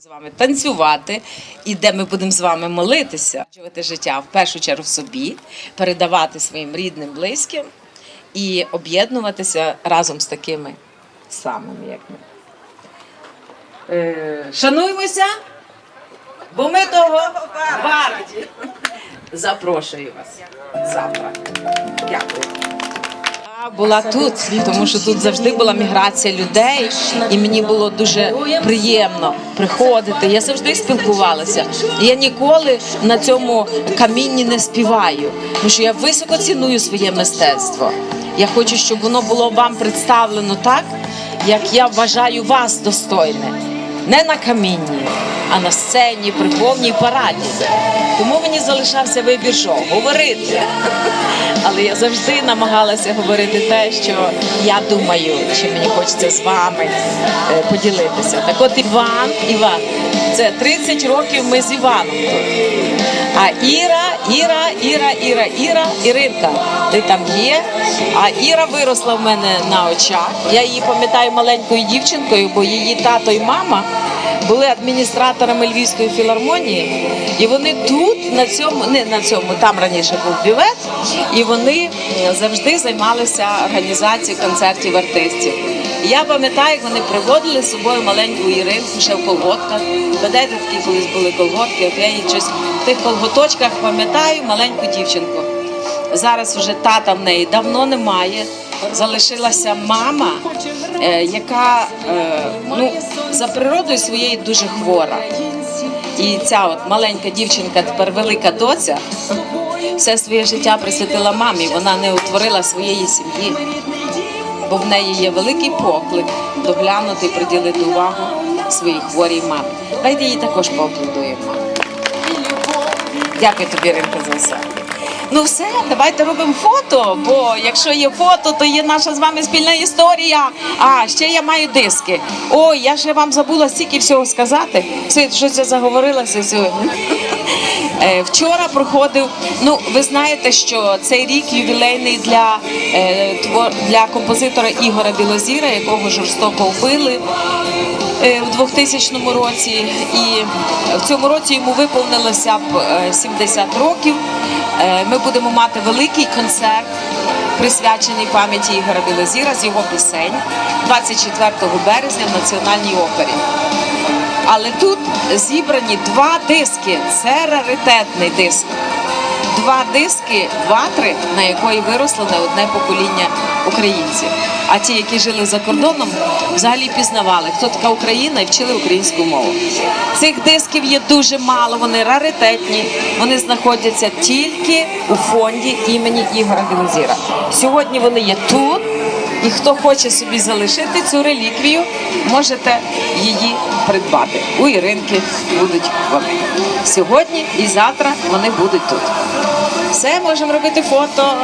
з вами танцювати, і де ми будемо з вами молитися, вживати життя в першу чергу собі, передавати своїм рідним, близьким і об'єднуватися разом з такими самими, як ми. Е, шануймося, бо ми того варті. Запрошую вас завтра. Дякую. Була тут, тому що тут завжди була міграція людей, і мені було дуже приємно приходити. Я завжди спілкувалася. Я ніколи на цьому камінні не співаю, тому що я високо ціную своє мистецтво. Я хочу, щоб воно було вам представлено так, як я вважаю вас достойне. Не на камінні, а на сцені, при повній параді. Тому мені залишався вибір, що говорити. Але я завжди намагалася говорити те, що я думаю, чи мені хочеться з вами е, поділитися. Так от Іван, Іван, це 30 років ми з Іваном тут. А Іра, Іра, Іра, Іра, Іра, Іринка, ти там є. А Іра виросла в мене на очах. Я її пам'ятаю маленькою дівчинкою, бо її тато і мама були адміністраторами Львівської філармонії, і вони тут на цьому, не на цьому, там раніше був бювет, і вони е, завжди займалися організацією концертів артистів. Я пам'ятаю, як вони приводили з собою маленьку Іринку ще в колготках. Пам'ятаєте, такі колись були колготки, от я її щось в тих колготочках пам'ятаю маленьку дівчинку. Зараз вже тата в неї давно немає. Залишилася мама, е, яка е, ну, за природою своєю дуже хвора. І ця от маленька дівчинка, тепер велика доця, все своє життя присвятила мамі. Вона не утворила своєї сім'ї, бо в неї є великий поклик доглянути і приділити увагу своїй хворій мамі. Дайте їй також поаплодуємо. Дякую тобі, Ринка, за все. Ну все, давайте робимо фото, бо якщо є фото, то є наша з вами спільна історія. А ще я маю диски. Ой, я ще вам забула стільки всього сказати. Все, щось я заговорилася сьогодні. Е, Вчора проходив. Ну, ви знаєте, що цей рік ювілейний для, е, для композитора Ігора Білозіра, якого жорстоко вбили е, в 2000 році. І в цьому році йому виповнилося б е, 70 років. Ми будемо мати великий концерт, присвячений пам'яті Ігора Білозіра з його пісень 24 березня в Національній опері. Але тут зібрані два диски. Це раритетний диск. Два диски ватри, на якої виросло не одне покоління українців. А ті, які жили за кордоном, взагалі пізнавали, хто така Україна і вчили українську мову. Цих дисків є дуже мало, вони раритетні. Вони знаходяться тільки у фонді імені Ігора Білозіра. Сьогодні вони є тут. І хто хоче собі залишити цю реліквію, можете її придбати. У Іринки будуть вони. Сьогодні і завтра вони будуть тут. Все, можемо робити фото.